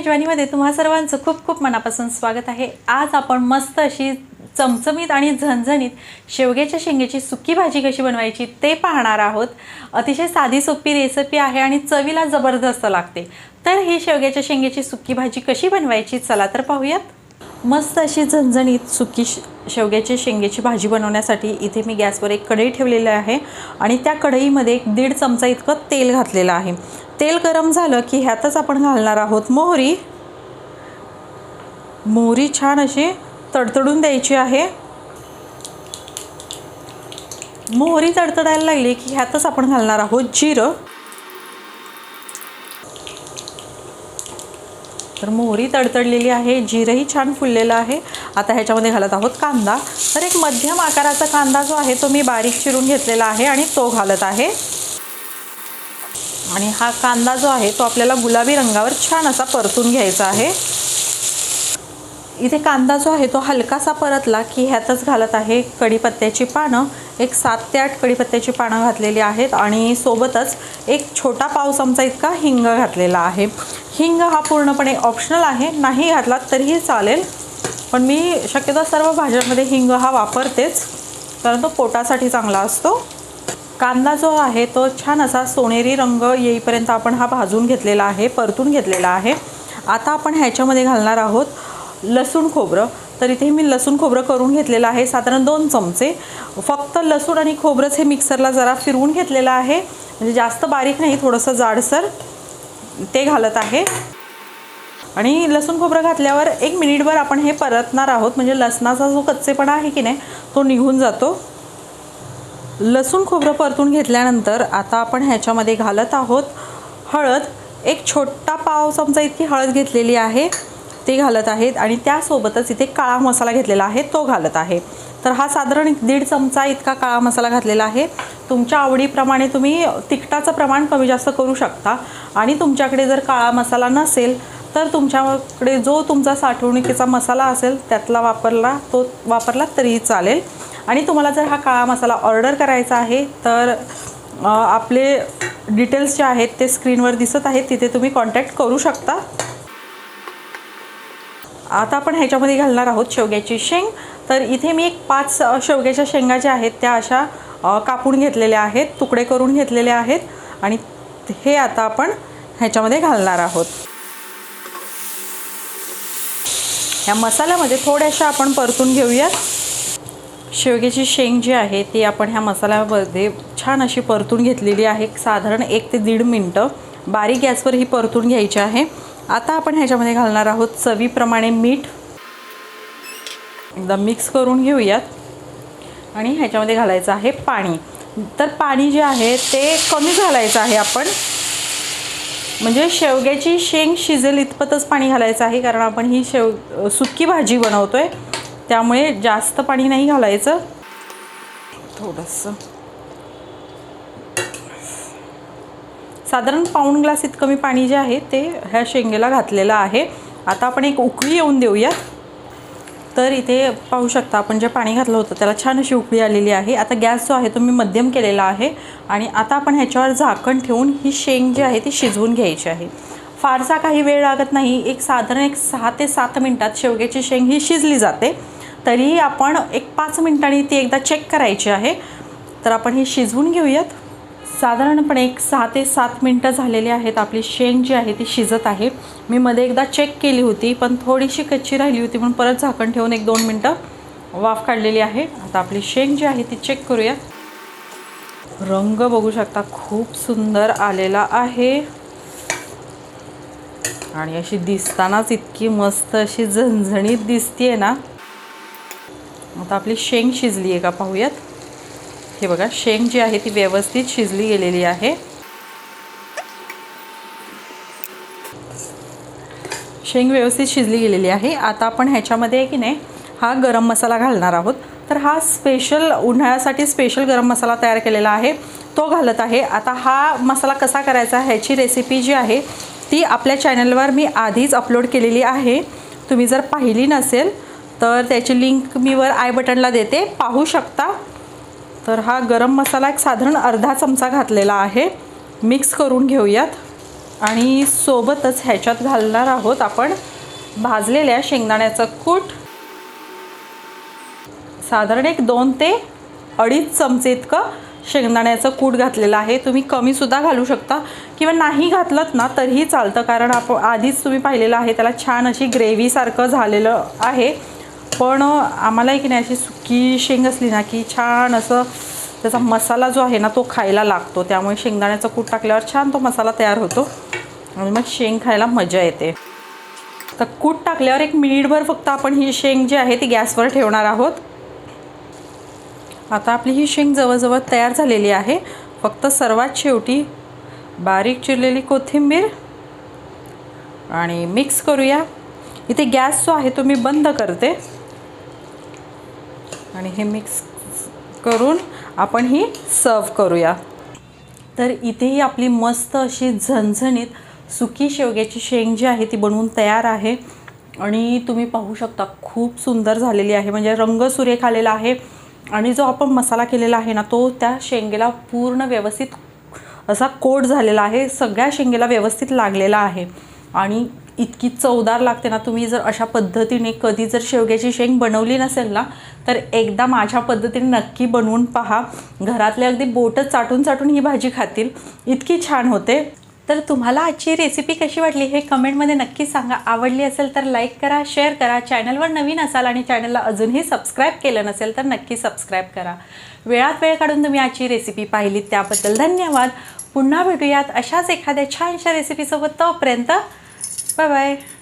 मेजवानीमध्ये तुम्हा सर्वांचं खूप खूप मनापासून स्वागत आहे. आज आपण मस्त अशी चमचमीत आणि झणझणीत शेवग्याच्या शेंगेची सुकी भाजी कशी बनवायची ते पाहणार आहोत. अतिशय साधी सोपी रेसिपी आहे आणि चवीला जबरदस्त लागते. तर ही शेवग्याच्या शेंगेची सुकी भाजी कशी बनवायची चला तर पाहूयात. मस्त अशी झणझणीत सुकी श शेवग्याची शेंगेची भाजी बनवण्यासाठी इथे मी गॅसवर एक कढई ठेवलेली आहे आणि त्या कढईमध्ये एक दीड चमचा इतकं तेल घातलेलं आहे. तेल गरम झालं की ह्यातच आपण घालणार आहोत मोहरी. मोहरी छान अशी तडतडून द्यायची आहे. मोहरी तडतडायला लागली की ह्यातच आपण घालणार आहोत जिरं. तर मोहरी तडतडलेली आहे जिरंही छान फुललेलं आहे. आता ह्याच्यामध्ये घालत आहोत कांदा. तर एक मध्यम आकाराचा कांदा जो आहे तो मी बारीक चिरून घेतलेला आहे आणि तो घालत आहे. आणि हा कांदा जो आहे तो आपल्याला गुलाबी रंगावर छान असा परतून घ्यायचा आहे. इथे कांदा जो आहे तो हलकासा परतला की ह्यातच घालत आहे कढीपत्त्याची पानं. एक सात ते आठ कढीपत्त्याची पानं घातलेली आहेत आणि सोबतच एक छोटा पाव चमचा इतका हिंग घातलेला आहे. हिंग हा पूर्णपणे ऑप्शनल आहे. नाही घातला तरीही चालेल. पण मी शक्यतो सर्व भाज्यांमध्ये हिंग हा वापरतेच कारण तो पोटासाठी चांगला असतो. कांदा जो आहे तो छान असा सोनेरी रंग येईपर्यंत आपण हा भाजून घेतलेला आहे परतून घेतलेला आहे. आता आपण ह्याच्यामध्ये घालणार आहोत लसूण खोबरं. तर इथे मी लसूण खोबरं करून घेतलेलं आहे साधारण दोन चमचे. फक्त लसूण आणि खोबरंच हे मिक्सरला जरा फिरवून घेतलेलं आहे. म्हणजे जास्त बारीक नाही थोडंसं जाडसर ते घालत आहे. आणि लसूण खोबरं घातल्यावर एक मिनिटभर आपण हे परतणार आहोत. म्हणजे लसणाचा जो कच्चेपणा आहे की नाही तो निघून जातो. लसूण खोबरं परतून घेतल्यानंतर आता आपण ह्याच्यामध्ये घालत आहोत हळद. एक छोटा पाव चमचा इतकी हळद घेतलेली आहे. ते घालत आहेत आणि त्यासोबतच इथे काळा मसाला घेतलेला आहे तो घालत आहे. तर हा साधारण दीड चमचा इतका काळा मसाला घातलेला आहे. तुमच्या आवडीप्रमाणे तुम्ही तिखटाचं प्रमाण कमी जास्त करू शकता. आणि तुमच्याकडे जर काळा मसाला नसेल तर तुमच्याकडे जो तुमचा साठवणुकीचा मसाला असेल त्यातला वापरला तो वापरला तरीही चालेल. आणि तुम्हाला जर हा काळा मसाला ऑर्डर करायचा आहे तर आपले डिटेल्स जे आहेत ते स्क्रीनवर दिसत आहेत तिथे तुम्ही कॉन्टॅक्ट करू शकता. आता आपण ह्याच्यामध्ये घालणार आहोत शेवग्याची शेंग. तर इथे मी एक पाच शेवग्याच्या शेंगा ज्या आहेत त्या अशा कापून घेतलेल्या आहेत तुकडे करून घेतलेले आहेत. आणि हे आता आपण ह्याच्यामध्ये घालणार आहोत. ह्या मसाल्यामध्ये थोड्याशा आपण परतून घेऊयात. शेवग्याची शेंग जी आहे ती आपण ह्या मसाल्यामध्ये छान अशी परतून घेतलेली आहे. साधारण एक ते दीड मिनटं बारीक गॅसवर ही परतून घ्यायची आहे. आता आपण ह्याच्यामध्ये घालणार आहोत चवीप्रमाणे मीठ. एकदा मिक्स करून घेऊयात. आणि ह्याच्यामध्ये घालायचं आहे पाणी. तर पाणी जे आहे ते कमी घालायचं आहे आपण. म्हणजे शेवग्याची शेंग शिजेल इतपतच पाणी घालायचं आहे कारण आपण ही शेव सुकी भाजी बनवतो आहे त्यामुळे जास्त पाणी नाही घालायचं. थोडंसं. साधारण पाऊण ग्लास इतकं मी पाणी जे आहे ते ह्या शेंगेला घातलेलं आहे. आता आपण एक उकळी येऊन देऊया तर इथे पाहू शकता आपण जे पाणी घातलं होतं त्याला छान अशी उकळी आलेली आहे. आता गॅस जो आहे तो मी मध्यम केलेला आहे आणि आता आपण ह्याच्यावर झाकण ठेवून ही शेंग जी आहे ती शिजवून घ्यायची आहे. फारसा काही वेळ लागत नाही. एक साधारण एक सहा ते सात मिनटात शेवग्याची शेंग ही शिजली जाते. तरीही आपण एक पाच मिनटांनी ती एकदा चेक करायची आहे. तर आपण ही शिजवून घेऊयात. साधारणपणे एक सहा ते सात मिनटं झालेली आहेत आपली शेंग जी आहे ती शिजत आहे. मी मध्ये एकदा चेक केली होती पण थोडीशी कच्ची राहिली होती म्हणून परत झाकण ठेवून एक दोन मिनटं वाफ काढलेली आहे. आता आपली शेंग जी आहे ती चेक करूया रंग बघू शकता खूप सुंदर आलेला आहे. आणि अशी दिसतानाच इतकी मस्त अशी झणझणीत दिसतीये ना. आता आपली शेंग शिजली आहे का पाहूयात. हे बघा शेंग जी आहे ती व्यवस्थित शिजली गेलेली आहे. शेंग व्यवस्थित शिजली गेलेली आहे. आता आपण ह्याच्यामध्ये की नाही हा गरम मसाला घालणार आहोत. तर हा स्पेशल उन्हाळ्यासाठी स्पेशल गरम मसाला तयार केलेला आहे. तो घालत आहे. आता हा मसाला कसा करायचा ह्याची रेसिपी जी आहे ती आपल्या चॅनलवर मी आधीच अपलोड केलेली आहे. तुम्ही जर पाहिली नसेल तर त्याची लिंक मी वर आय बटनला देते. पाहू शकता. तर हा गरम मसाला एक साधारण अर्धा चमचा घातलेला आहे. मिक्स करून घेऊयात. आणि सोबतच ह्याच्यात घालणार आहोत आपण भाजलेल्या शेंगदाण्याचं कूट. साधारण एक दोन ते अडीच चमचे इतकं शेंगदाण्याचं कूट घातलेलं आहे. तुम्ही कमीसुद्धा घालू शकता किंवा नाही घातलं ना तरीही चालतं. कारण आपण आधीच तुम्ही पाहिलेलं आहे त्याला छान अशी ग्रेव्हीसारखं झालेलं आहे. पण आम्हाला की नाही अशी सुकी शेंग असली ना की छान असं त्याचा मसाला जो आहे ना तो खायला लागतो. त्यामुळे शेंगदाण्याचं कूट टाकल्यावर छान तो मसाला तयार होतो. आणि मग शेंग खायला मजा येते. तर कूट टाकल्यावर एक मिनिटभर फक्त आपण ही शेंग जी आहे ती गॅसवर ठेवणार आहोत. आता आपली ही शेंग जवळजवळ तयार झालेली आहे. फक्त सर्वात शेवटी बारीक चिरलेली कोथिंबीर आणि मिक्स करूया. इथे गॅस जो आहे तो मी बंद करते. आणि हे मिक्स करून आपण ही सर्व करूया. तर इथेही आपली मस्त अशी झणझणीत सुकी शेवग्याची शेंग जी आहे ती बनवून तयार आहे. आणि तुम्ही पाहू शकता खूप सुंदर झालेली आहे. म्हणजे रंग सुरेख आलेला आहे. आणि जो आपण मसाला केलेला आहे ना तो त्या शेंगेला पूर्ण व्यवस्थित असा कोट झालेला आहे. सगळ्या शेंगेला व्यवस्थित लागलेला आहे. आणि इतकी चवदार लागते ना तुम्ही जर अशा पद्धतीने कधी जर शेवग्याची शेंग बनवली नसेल ना तर एकदा माझ्या पद्धतीने नक्की बनवून पहा. घरातले अगदी बोटं चाटून चाटून ही भाजी खातील. इतकी छान होते. तर तुम्हाला आजची रेसिपी कशी वाटली हे कमेंटमध्ये नक्की सांगा. आवडली असेल तर लाईक करा शेअर करा. चॅनलवर नवीन असाल आणि चॅनलला अजूनही सबस्क्राईब केलं नसेल तर नक्की सबस्क्राईब करा. वेळात वेळ काढून तुम्ही आजची रेसिपी पाहिली त्याबद्दल धन्यवाद. पुन्हा भेटूयात अशाच एखाद्या छानशा रेसिपीसोबत तोपर्यंत Bye bye!